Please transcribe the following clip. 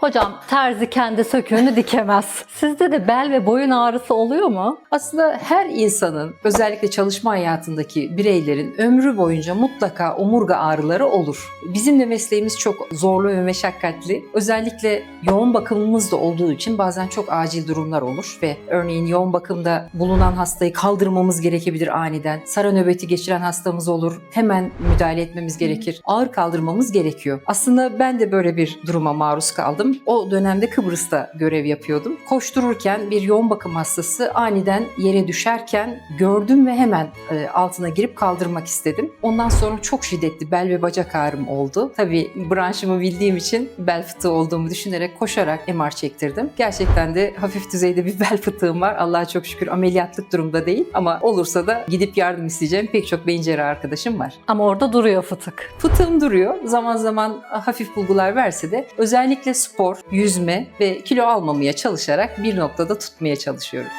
Hocam terzi kendi söküğünü dikemez. Sizde de bel ve boyun ağrısı oluyor mu? Aslında her insanın özellikle çalışma hayatındaki bireylerin ömrü boyunca mutlaka omurga ağrıları olur. Bizim de mesleğimiz çok zorlu ve meşakkatli. Özellikle yoğun bakımımız da olduğu için bazen çok acil durumlar olur ve örneğin yoğun bakımda bulunan hastayı kaldırmamız gerekebilir aniden. Sara nöbeti geçiren hastamız olur. Hemen müdahale etmemiz gerekir. Ağır kaldırmamız gerekiyor. Aslında ben de böyle bir duruma maruz kaldım. O dönemde Kıbrıs'ta görev yapıyordum. Koştururken bir yoğun bakım hastası aniden yere düşerken gördüm ve hemen e, altına girip kaldırmak istedim. Ondan sonra çok şiddetli bel ve bacak ağrım oldu. Tabii branşımı bildiğim için bel fıtığı olduğumu düşünerek koşarak MR çektirdim. Gerçekten de hafif düzeyde bir bel fıtığım var. Allah'a çok şükür ameliyatlık durumda değil ama olursa da gidip yardım isteyeceğim pek çok beyin cerrahı arkadaşım var. Ama orada duruyor fıtık. Fıtığım duruyor. Zaman zaman hafif bulgular verse de özellikle spor, yüzme ve kilo almamaya çalışarak bir noktada tutmaya çalışıyorum.